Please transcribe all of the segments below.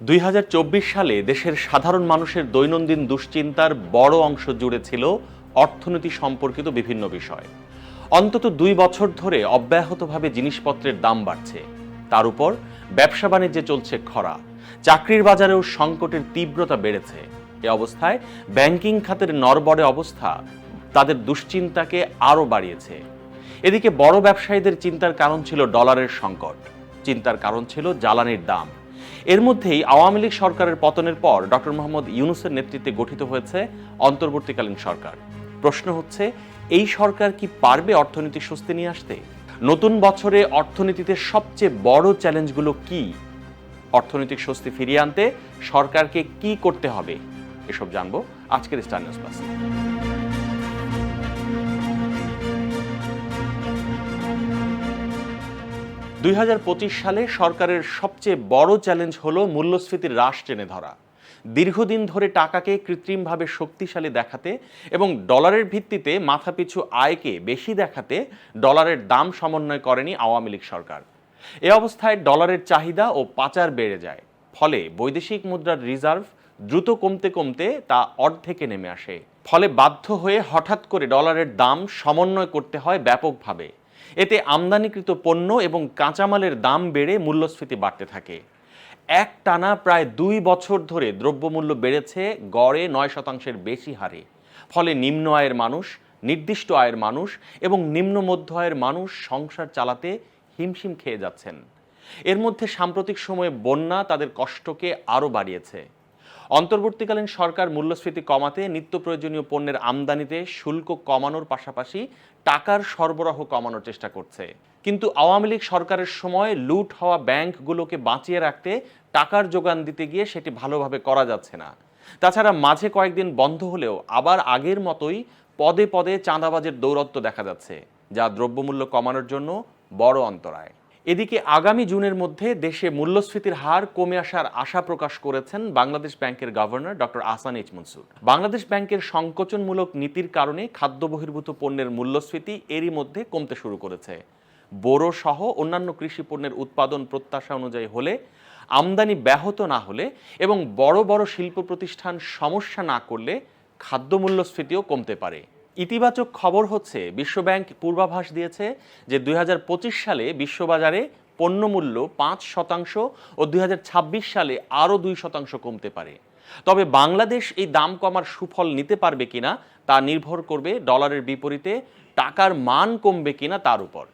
দুই হাজার চব্বিশ সালে দেশের সাধারণ মানুষের দৈনন্দিন দুশ্চিন্তার বড় অংশ জুড়ে ছিল অর্থনীতি সম্পর্কিত বিভিন্ন বিষয়। অন্তত দুই বছর ধরে অব্যাহতভাবে জিনিসপত্রের দাম বাড়ছে। তার উপর ব্যবসা বাণিজ্যে চলছে খরা। চাকরির বাজারেও সংকটের তীব্রতা বেড়েছে। এ অবস্থায় ব্যাংকিং খাতের নরবরে অবস্থা তাদের দুশ্চিন্তাকে আরও বাড়িয়েছে। এদিকে বড় ব্যবসায়ীদের চিন্তার কারণ ছিল ডলারের সংকট। চিন্তার কারণ ছিল জ্বালানির দাম। এর মধ্যেই আওয়ামী লীগ সরকারের পতনের পর ডক্টর মোহাম্মদ ইউনুসের নেতৃত্বে গঠিত হয়েছে অন্তর্বর্তীকালীন সরকার। প্রশ্ন হচ্ছে, এই সরকার কি পারবে অর্থনীতি স্বস্তি নিয়ে আসতে? নতুন বছরে অর্থনীতিতে সবচেয়ে বড় চ্যালেঞ্জগুলো কি? অর্থনৈতিক স্বস্তি ফিরিয়ে আনতে সরকারকে কি করতে হবে? এসব জানব আজকের স্টার নিউজ দুই হাজার পঁচিশ সালে সরকারের সবচেয়ে বড় চ্যালেঞ্জ হলো মূল্যস্ফীতির হ্রাস টেনে ধরা। দীর্ঘদিন ধরে টাকাকে কৃত্রিমভাবে শক্তিশালী দেখাতে এবং ডলারের ভিত্তিতে মাথাপিছু আয়কে বেশি দেখাতে ডলারের দাম সমন্বয় করেনি আওয়ামী লীগ সরকার। এ অবস্থায় ডলারের চাহিদা ও পাচার বেড়ে যায়, ফলে বৈদেশিক মুদ্রার রিজার্ভ দ্রুত কমতে কমতে তা অর্ধেকে নেমে আসে। ফলে বাধ্য হয়ে হঠাৎ করে ডলারের দাম সমন্বয় করতে হয় ব্যাপকভাবে। এতে আমদানিকৃত পণ্য এবং কাঁচামালের দাম বেড়ে মূল্যস্ফীতি বাড়তে থাকে। এক টানা প্রায় দুই বছর ধরে দ্রব্যমূল্য বেড়েছে, গড়ে নয় শতাংশের বেশি হারে। ফলে নিম্ন আয়ের মানুষ, নির্দিষ্ট আয়ের মানুষ এবং নিম্ন মধ্য আয়ের মানুষ সংসার চালাতে হিমশিম খেয়ে যাচ্ছেন। এর মধ্যে সাম্প্রতিক সময়ে বন্যা তাদের কষ্টকে আরও বাড়িয়েছে। অন্তর্বর্তীকালীন সরকার মূল্যস্ফীতি কমাতে নিত্য প্রয়োজনীয় পণ্যের আমদানিতে শুল্ক কমানোর পাশাপাশি টাকার সরবরাহ কমানোর চেষ্টা করছে। কিন্তু আওয়ামী লীগ সরকারের সময় লুট হওয়া ব্যাংকগুলোকে বাঁচিয়ে রাখতে টাকার যোগান দিতে গিয়ে সেটি ভালোভাবে করা যাচ্ছে না। তাছাড়া মাঝে কয়েকদিন বন্ধ হলেও আবার আগের মতোই পদে পদে চাঁদাবাজের দৌরত্ব দেখা যাচ্ছে, যা দ্রব্যমূল্য কমানোর জন্য বড় অন্তরায়। এদিকে আগামী জুনের মধ্যে দেশে মূল্যস্ফীতির হার কমে আসার আশা প্রকাশ করেছেন বাংলাদেশ ব্যাংকের governor doctor Ahsan H Mansur. Bangladesh ব্যাংকের সংকোচনমূলক নীতির কারণে খাদ্য বহির্ভূত পণ্যের মূল্যস্ফীতি এরই মধ্যে কমতে শুরু করেছে। বোরো সহ অন্যান্য কৃষি পণ্যের উৎপাদন প্রত্যাশা অনুযায়ী হলে, আমদানি ব্যাহত না হলে এবং বড় বড় শিল্প প্রতিষ্ঠান সমস্যা না করলে খাদ্য মূল্যস্ফীতিও কমতে পারে। ইতিবাচক খবর হচ্ছে, বিশ্বব্যাংক পূর্বাভাস দিয়েছে যে দুই হাজার পঁচিশ সালে বিশ্ববাজারে পণ্যমূল্য পাঁচ শতাংশ ও দুই হাজার ছাব্বিশ সালে আরও দুই শতাংশ কমতে পারে। তবে বাংলাদেশ এই দাম কমার সুফল নিতে পারবে কিনা তা নির্ভর করবে ডলারের বিপরীতে টাকার মান কমবে কিনা তার উপর।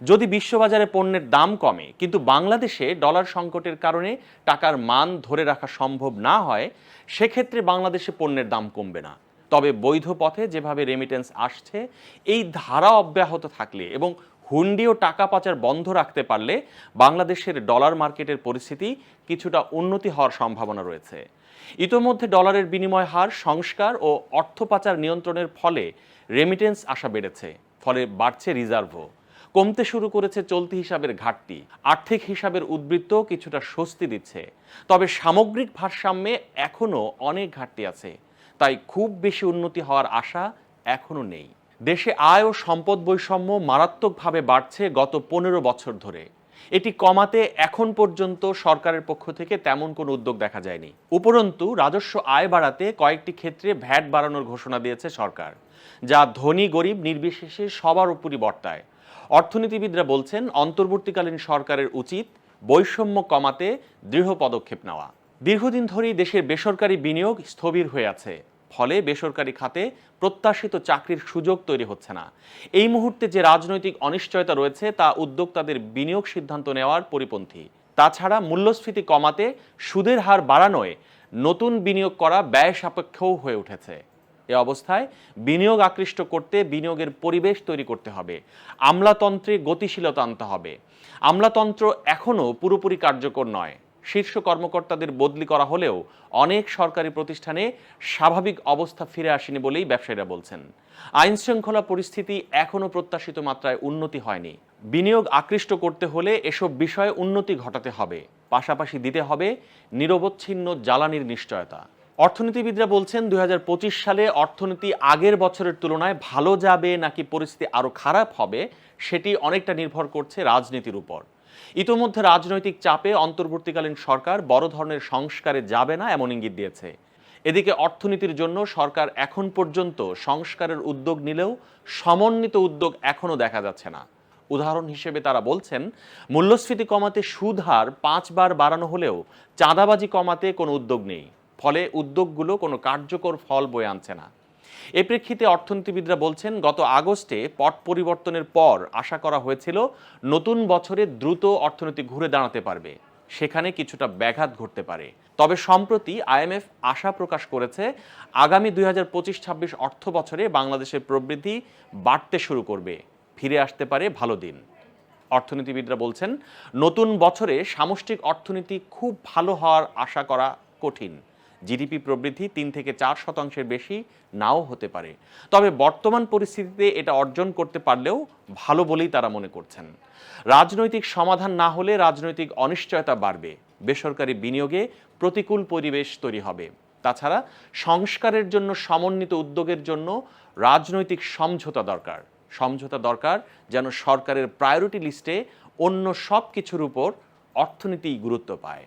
যদি বিশ্ববাজারে পণ্যের দাম কমে, কিন্তু বাংলাদেশে ডলার সংকটের কারণে টাকার মান ধরে রাখা সম্ভব না হয়, সেক্ষেত্রে বাংলাদেশে পণ্যের দাম কমবে না। তবে বৈধ পথে যেভাবে রেমিটেন্স আসছে, এই ধারা অব্যাহত থাকলে এবং হুন্ডি ও টাকা পাচার বন্ধ রাখতে পারলে বাংলাদেশের ডলার মার্কেটের পরিস্থিতি কিছুটা উন্নতি হওয়ার সম্ভাবনা রয়েছে। ইতোমধ্যে ডলারের বিনিময় হার, সংস্কার ও অর্থ পাচার নিয়ন্ত্রণের ফলে রেমিটেন্স আসা বেড়েছে, ফলে বাড়ছে রিজার্ভও কমতে শুরু করেছে চলতি হিসাবের ঘাটতি। আর্থিক হিসাবের উদ্বৃত্ত কিছুটা স্বস্তি দিচ্ছে। তবে সামগ্রিক ভারসাম্যে এখনও অনেক ঘাটতি আছে। তাই খুব বেশি উন্নতি হওয়ার আশা এখনও নেই। দেশে আয় ও সম্পদ বৈষম্য মারাত্মকভাবে বাড়ছে গত পনেরো বছর ধরে। এটি কমাতে এখন পর্যন্ত সরকারের পক্ষ থেকে তেমন কোনো উদ্যোগ দেখা যায়নি। উপরন্তু, রাজস্ব আয় বাড়াতে কয়েকটি ক্ষেত্রে ভ্যাট বাড়ানোর ঘোষণা দিয়েছে সরকার, যা ধনী, গরিব, নির্বিশেষে সবার উপরই বর্তায়। অর্থনীতিবিদরা বলছেন, অন্তর্বর্তীকালীন সরকারের উচিত বৈষম্য কমাতে দৃঢ় পদক্ষেপ নেওয়া। দীর্ঘদিন ধরেই দেশের বেসরকারি বিনিয়োগ স্থবির হয়ে আছে। ফলে বেসরকারি খাতে প্রত্যাশিত চাকরির সুযোগ তৈরি হচ্ছে না। এই মুহূর্তে যে রাজনৈতিক অনিশ্চয়তা রয়েছে, তা উদ্যোক্তাদের বিনিয়োগ সিদ্ধান্ত নেওয়ার পরিপন্থী। তাছাড়া মূল্যস্ফীতি কমাতে সুদের হার বাড়ানোয় নতুন বিনিয়োগ করা ব্যয় সাপেক্ষও হয়ে উঠেছে। এ অবস্থায় বিনিয়োগ আকৃষ্ট করতে বিনিয়োগের পরিবেশ তৈরি করতে হবে। আমলাতন্ত্রে গতিশীলতা আনতে হবে। আমলাতন্ত্র এখনও পুরোপুরি কার্যকর নয়। শীর্ষ কর্মকর্তাদের বদলি করা হলেও অনেক সরকারি প্রতিষ্ঠানে স্বাভাবিক অবস্থা ফিরে আসেনি বলেই ব্যবসায়ীরা বলছেন। আইন শৃঙ্খলা পরিস্থিতি এখনও প্রত্যাশিত মাত্রায় উন্নতি হয়নি। বিনিয়োগ আকৃষ্ট করতে হলে এসব বিষয়ে উন্নতি ঘটাতে হবে। পাশাপাশি দিতে হবে নিরবচ্ছিন্ন জ্বালানির নিশ্চয়তা। অর্থনীতিবিদরা বলছেন দু হাজার পঁচিশ সালে অর্থনীতি আগের বছরের তুলনায় ভালো যাবে নাকি পরিস্থিতি আরও খারাপ হবে সেটি অনেকটা নির্ভর করছে রাজনীতির উপর। ইতোমধ্যে রাজনৈতিক চাপে অন্তর্বর্তীকালীন সরকার বড় ধরনের সংস্কারে যাবে না এমন ইঙ্গিত দিয়েছে। এদিকে অর্থনীতির জন্য সরকার এখন পর্যন্ত সংস্কারের উদ্যোগ নিলেও সমন্বিত উদ্যোগ এখনও দেখা যাচ্ছে না। উদাহরণ হিসেবে তারা বলছেন, মূল্যস্ফীতি কমাতে সুদ হার পাঁচবার বাড়ানো হলেও চাঁদাবাজি কমাতে কোনো উদ্যোগ নেই। ফলে উদ্যোগগুলো কোনো কার্যকর ফল বয়ে আনছে না। এ প্রেক্ষিতে অর্থনীতিবিদরা বলছেন, গত আগস্টে পট পরিবর্তনের পর আশা করা হয়েছিল নতুন বছরে দ্রুত অর্থনীতি ঘুরে দাঁড়াতে পারবে। সেখানে কিছুটা ব্যাঘাত ঘটতে পারে। তবে সম্প্রতি আইএমএফ আশা প্রকাশ করেছে, আগামী দুই হাজার পঁচিশ ছাব্বিশ অর্থ বছরে বাংলাদেশের প্রবৃদ্ধি বাড়তে শুরু করবে। ফিরে আসতে পারে ভালো দিন। অর্থনীতিবিদরা বলছেন, নতুন বছরে সামষ্টিক অর্থনীতি খুব ভালো হওয়ার আশা করা কঠিন। জিডিপি প্রবৃদ্ধি তিন থেকে চার শতাংশের বেশি নাও হতে পারে। তবে বর্তমান পরিস্থিতিতে এটা অর্জন করতে পারলেও ভালো বলেই তারা মনে করছেন। রাজনৈতিক সমাধান না হলে রাজনৈতিক অনিশ্চয়তা বাড়বে। বেসরকারি বিনিয়োগে প্রতিকূল পরিবেশ তৈরি হবে। তাছাড়া সংস্কারের জন্য সমন্বিত উদ্যোগের জন্য রাজনৈতিক সমঝোতা দরকার। সমঝোতা দরকার যেন সরকারের প্রায়োরিটি লিস্টে অন্য সব কিছুর উপর অর্থনীতি গুরুত্ব পায়।